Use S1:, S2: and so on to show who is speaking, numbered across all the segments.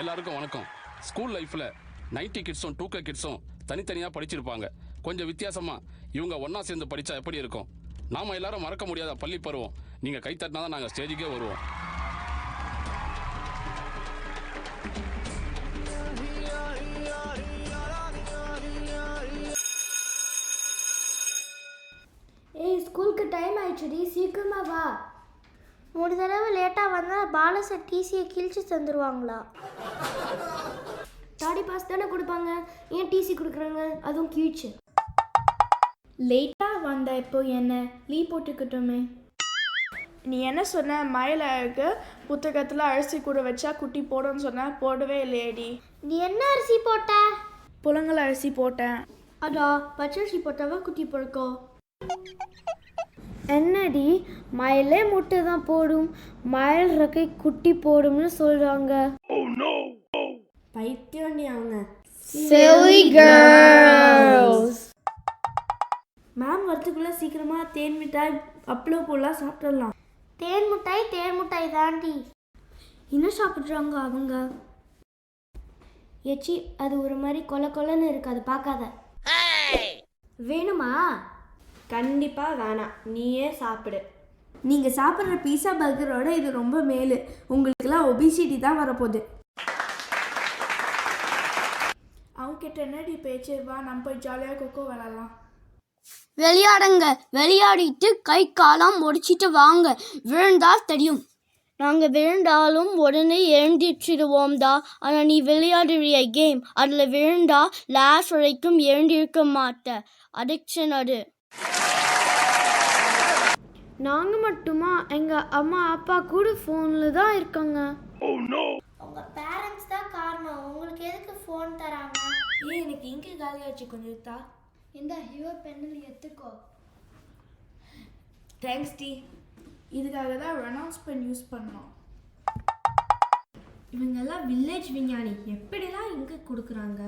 S1: எல்லாருக்கும் வணக்கம். ஸ்கூல் லைஃப்பில் நைன்டி கிட்ஸும் டூ கே கிட்ஸும் தனித்தனியாக படிச்சிருப்பாங்க. கொஞ்சம் வித்தியாசமாக இவங்க ஒன்றா சேர்ந்து படித்தா எப்படி இருக்கும்? நாம் எல்லாரும் மறக்க முடியாத பள்ளி பருவம். நீங்கள் கை தட்டினா தான் நாங்கள் ஸ்டேஜுக்கே வருவோம்.
S2: ஏய் ஸ்கூலுக்கு டைம் ஆயிடுச்சுடி. சீக்கிரமா வா. ஒரு தடவை லேட்டாக வந்தால் பாலச டிசியை கிழிச்சு தந்துடுவாங்களா டாடி பாஸ் தானே கொடுப்பாங்க. ஏன் டிசி கொடுக்குறாங்க? அதுவும் கிழிச்சு.
S3: லேட்டாக வந்த இப்போ என்ன? லீவ் போட்டுக்கிட்டோமே. நீ என்ன சொன்ன? மழையில் இருக்கு புத்தகத்தில் அரிசி கூட வச்சா குட்டி போடுன்னு சொன்ன. போடவே இல்லையேடி.
S2: நீ என்ன அரிசி போட்ட?
S3: புலங்கல் அரிசி போட்டேன்.
S2: அதா பச்சரிசி போட்டவ குட்டி பிறக்கும் என்னடி மயிலே முட்டை தான் போடும் மயில் ரெக்கை குட்டி போடும்னு சொல்றாங்க. பைத்தியம் நீ அவங்க.
S3: Silly girls.
S2: மேம் வரத்துக்குள்ள சீக்கிரமா தேன் மிட்டாய் அப்பளோ போலாம் சாப்பிடலாம். தேன் மிட்டாய் தேன் மிட்டாய் தாண்டி. என்ன சாப்பிட்றாங்க அவங்க? ஏச்சி அது ஒரு மாதிரி கொல கொலன்னு இருக்கு அது பார்க்காத. வேணுமா?
S4: கண்டிப்பா வேணாம். நீயே சாப்பிடு.
S3: நீங்க சாப்பிட்ற பீஸா பர்கரோட இது ரொம்ப மேலு. உங்களுக்குலாம் ஒபிசிட்டி தான் வரப்போகுது. அவங்க கிட்ட என்னடி பேச்சு? வா நம்ம போய் ஜாலியாக கொக்கோ விளாட்லாம்.
S5: விளையாடுங்க. விளையாடிட்டு கை காலம் முடிச்சிட்டு வாங்க. விழுந்தால் தெரியும். நாங்கள் விழுந்தாலும் உடனே எழுந்திடுச்சிடுவோம்டா ஆனால் நீ விளையாடுறிய கேம் அதில் விழுந்தா லாஸ்ட் வரைக்கும் எழுந்திருக்க மாட்ட. அடிக்ஷன் அது.
S2: நாங்கள் மட்டுமா? எங்கள் அம்மா அப்பா கூட ஃபோனில் தான் இருக்காங்க. உங்கள் பேரண்ட்ஸ் தான் காரணம். உங்களுக்கு எதுக்கு ஃபோன் தராங்க?
S3: ஏன் எனக்கு இங்கே காலியாச்சு கொஞ்சம் தா
S2: இந்த ஹிவ பெண்ணில் எடுத்துக்கோ
S3: தேங்க்ஸ் டி. இதுக்காக தான் ரெனால்ஸ் பென் யூஸ் பண்ணோம்.
S4: இவங்கெல்லாம் வில்லேஜ் விஞ்ஞானி. எப்படிலாம் இங்க கொடுக்குறாங்க?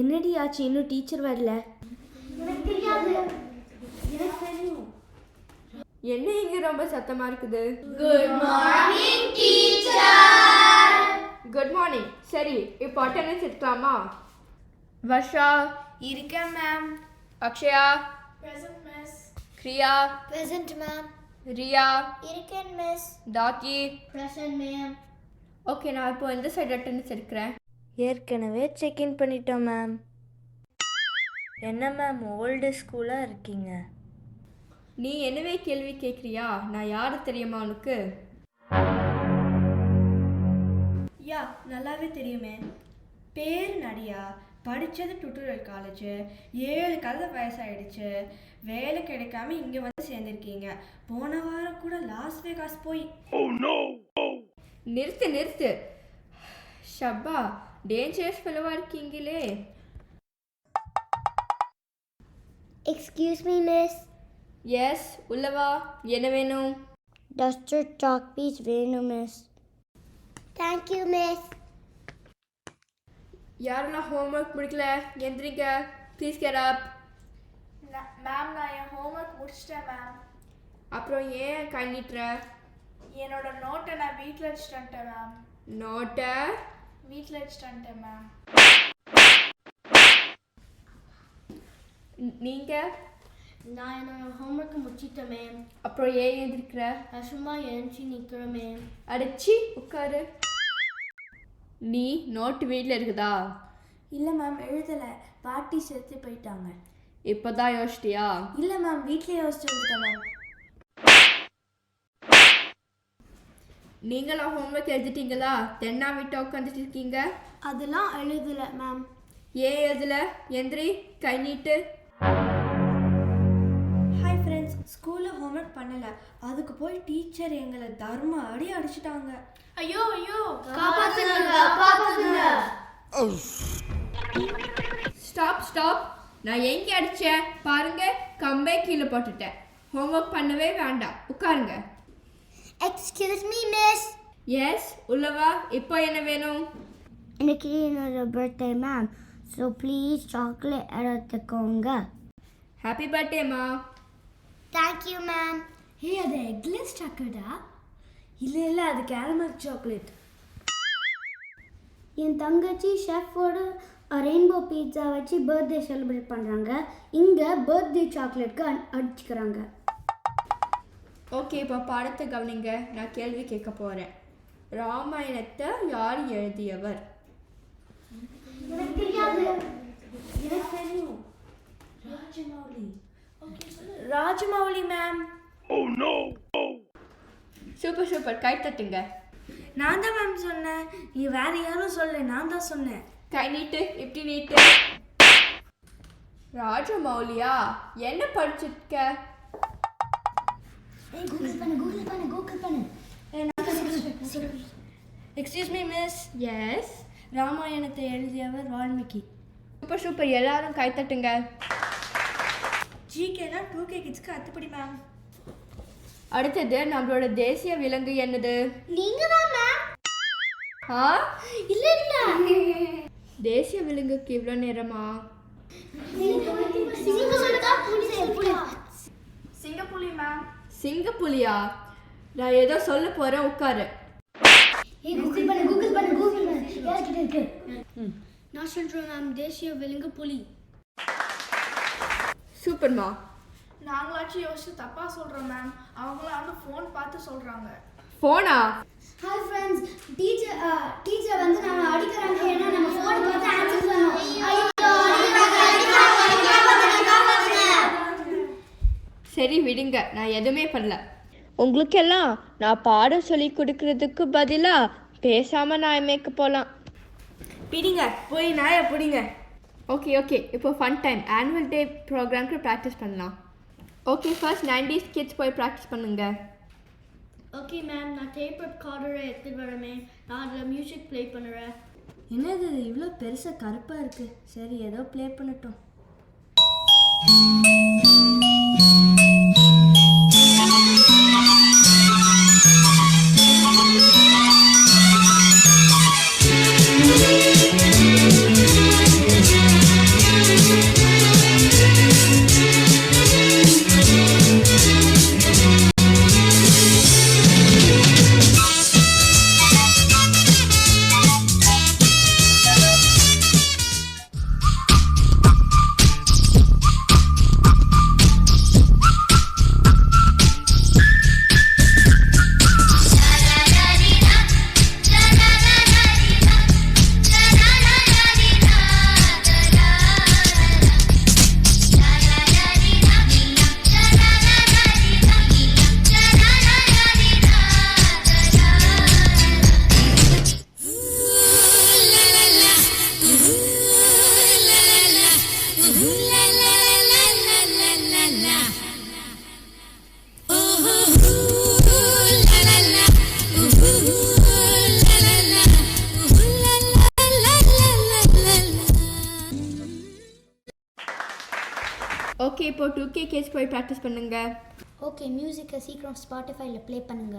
S2: என்னடி ஆச்சு? இன்னும் டீச்சர் வரல.
S4: என்ன இங்க ரொம்ப சத்தமா இருக்குது? குட் மார்னிங் சரி இப்போ அட்டெண்டன்ஸ் எடுக்கலாமா? வர்ஷா.
S3: இருக்கேன் ma'am
S4: Akshaya.
S3: Present miss
S4: Kriya.
S2: Present ma'am
S4: Riya.
S2: இருக்கேன் மிஸ்
S4: டாக்கி.
S2: ப்ரெசன்ட் மேம்
S4: ஓகே நான் இப்போ எந்த சைடு அட்டெண்டன்ஸ் எடுக்கிறேன்?
S6: ஏற்கனவே செக்இன் பண்ணிட்டோம் மேம் என்ன மேம் ஓல்டு ஸ்கூலாக இருக்கீங்க?
S4: நீ என்னவே கேள்வி கேட்குறியா? நான் யாரு தெரியுமா உனக்கு?
S3: யா நல்லாவே தெரியுமே. பேர் நடியா படித்தது டுட்டோரியல் காலேஜ் ஏழு கதை வயசாயிடுச்சு. வேலை கிடைக்காம இங்கே வந்து சேர்ந்துருக்கீங்க. போன வாரம் கூட லாஸ் வேகாஸ் போய்.
S4: நிறுத்து நிறுத்து. ஷப்பா டேஞ்சரஸ் ஃபெலவாக இருக்கீங்களே.
S2: எக்ஸ்கியூஸ் மீ மிஸ்
S4: எஸ் உள்ளவா? என்ன வேணும்?
S2: டஸ்டர் சாக் பீஸ் வேணும் மிஸ் தேங்க்யூ மிஸ்
S4: யாரெல்லாம் ஹோம்ஒர்க் முடிக்கல? எந்திரிங்க. ப்ளீஸ் கெட் அப்
S3: மேம் நான் என் ஹோம்ஒர்க் முடிச்சிட்டேன் மேம்
S4: அப்புறம் ஏன் கை நீட்டுற?
S3: என்னோட நோட்டை நான் வீட்டில் வச்சுட்டு வந்துட்டேன் மேம்
S4: நோட்டை
S3: வீட்டில் வச்சுட்டு வந்துட்டேன் மேம்
S4: நீங்கள்
S2: நான் என்னோட ஹோம்ஒர்க் முடிச்சிட்டேன் மேம்
S4: அப்புறம் ஏன் எந்திரிக்கிற
S2: நான் சும்மா எழுந்துச்சி நிற்கிறேன் மேம்
S4: அடிச்சு உட்காரு நீ நோட்டு வீட்டில் இருக்குதா
S3: இல்லை மேம் எழுதலை பாட்டி செத்து போயிட்டாங்க
S4: இப்போதான் யோசிச்சிட்டியா
S3: இல்லை மேம் வீட்டிலே யோசிச்சு வந்துட்டேன் மேம்
S4: நீங்களும் ஹோம்ஒர்க் எழுதிட்டீங்களா தென்னா விட்டு உட்காந்துட்டு இருக்கீங்க
S2: அதெல்லாம் எழுதலை மேம்
S4: ஏன் எழுதல எந்திரி கை நீட்டு
S6: ஸ்கூலில் ஹோம்ஒர்க் பண்ணலை. அதுக்கு போய் டீச்சர் எங்களை தர்ம அடி அடிச்சிட்டாங்க.
S3: ஐயோ ஐயோ.
S4: ஸ்டாப் ஸ்டாப் நான் எங்கே அடித்தேன் பாருங்க கம்பே கீழே போட்டுட்டேன். ஹோம்ஒர்க் பண்ணவே வேண்டாம். உட்காருங்க.
S2: எக்ஸ்கியூஸ் மீ மிஸ்
S4: எஸ் உள்ளவா? இப்போ என்ன வேணும்?
S2: இன்னைக்கு என்னோட birthday ma'am so please chocolate எடுத்துக்கோங்க.
S4: ஹாப்பி பர்த்டேம்மா
S2: தேங்க்யூ மேம்
S6: ஹே அது எக்லெஸ் சாக்கடா
S3: இல்லை இல்லை அது கேரமல் சாக்லேட்
S7: என் தங்கச்சி ஷெஃபோட ரெயின்போ பீட்சா வச்சு பர்த்டே செலிப்ரேட் பண்ணுறாங்க இங்கே பர்த்டே சாக்லேட்க்கு அடிச்சுக்கிறாங்க.
S4: ஓகே இப்போ பாடத்தை கவனிங்க. நான் கேள்வி கேட்க போகிறேன் ராமாயணத்தை யார் எழுதியவர்?
S3: ராஜமௌலி. மேம்
S4: சூப்பர் சூப்பர் கை தட்டுங்க.
S3: நான் தான் மேம் சொன்னேன். நீ வேற யாரும் சொல்ல நான் தான் சொன்னேன்.
S4: கை நீட்டு இப்படி நீட்டு. ராஜமௌலியா என்ன படிச்சிருக்க?
S6: எக்ஸ்கியூஸ் மீ மிஸ்
S4: எஸ்
S6: ராமாயணத்தை எழுதியவர் வால்மீகி.
S4: சூப்பர் சூப்பர் எல்லாரும் கை தட்டுங்க
S6: ஜிகேனா டூ கே கிட்ஸ்க்கு அத்துப்படி மேம்
S4: அடுத்தது நம்மளோட தேசிய விலங்கு என்னது?
S7: நீங்கள் தான் மேம்
S4: ஆ?
S7: இல்லை இல்லை.
S4: தேசிய விலங்குக்கு இவ்வளோ நேரமா?
S3: சிங்கப்புலி மேம்
S4: சிங்கப்புலியா? நான் ஏதோ சொல்ல போறேன் உட்காரு.
S7: ஏய் கூகுள் பண்ணு கூகுள் பண்ணு கூகுள் பண்ணு. யார்கிட்ட இருக்கு? நான் சொல்கிறேன் மேம் தேசிய விலங்கு புலி
S4: சூப்பர்மா.
S3: நாங்களாச்சும் யோசிச்சு தப்பா சொல்றோம் மேம் அவங்களாம் வந்து ஃபோன் பார்த்து சொல்றாங்க.
S4: போனா
S7: ஹாய் ஃப்ரெண்ட்ஸ் டீச்சர் டீச்சர் வந்து நம்ம அடிக்கிறாங்க. ஏன்னா நம்ம ஃபோனை பார்த்து ஆன்சர் பண்ணோம் ஐயோ
S4: சரி விடுங்க. நான் எதுவுமே பண்ணல. உங்களுக்கெல்லாம் நான் பாடம் சொல்லி கொடுக்கறதுக்கு பதிலாக பேசாம நான் எமேக்கு போகலாம்
S3: பிடிங்க போய் நாயை பிடிங்க.
S4: ஓகே ஓகே இப்போ ஃபன் டைம் ஆனுவல் டே ப்ரோக்ராம்க்கு ப்ராக்டிஸ் பண்ணலாம். ஓகே ஃபர்ஸ்ட் நைன்டிஸ் கிட்ஸ் போய் ப்ராக்டிஸ் பண்ணுங்க.
S7: ஓகே மேம் நான் டேப் ரெக்கார்டரை எடுத்துட்டு வரமே நான் அதில் மியூசிக் ப்ளே பண்ணுறேன்.
S6: என்னது இது? இவ்வளோ பெருசாக கருப்பாக இருக்கு. சரி ஏதோ ப்ளே பண்ணட்டும்.
S4: ஓகே இப்போ டூ கே கேஜ் போய் ப்ராக்டிஸ் பண்ணுங்க.
S7: ஓகே மியூசிக்கை சீக்கிரம் ஸ்பாட்டிஃபைல ப்ளே பண்ணுங்க.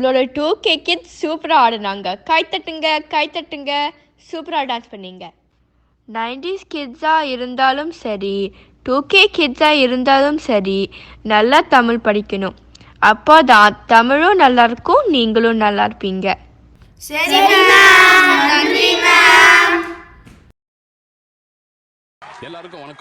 S4: நம்மளோட டூ கே கிட்ஸ் சூப்பராக ஆடினாங்க. கை தட்டுங்க கை தட்டுங்க சூப்பராக டான்ஸ் பண்ணீங்க நைன்டிஸ் கிட்ஸாக இருந்தாலும் சரி டூ கே கிட்ஸாக இருந்தாலும் சரி நல்லா தமிழ் படிக்கணும். அப்போ தான் தமிழும் நல்லா இருக்கும் நீங்களும் நல்லா இருப்பீங்க.
S1: எல்லாருக்கும் வணக்கம்.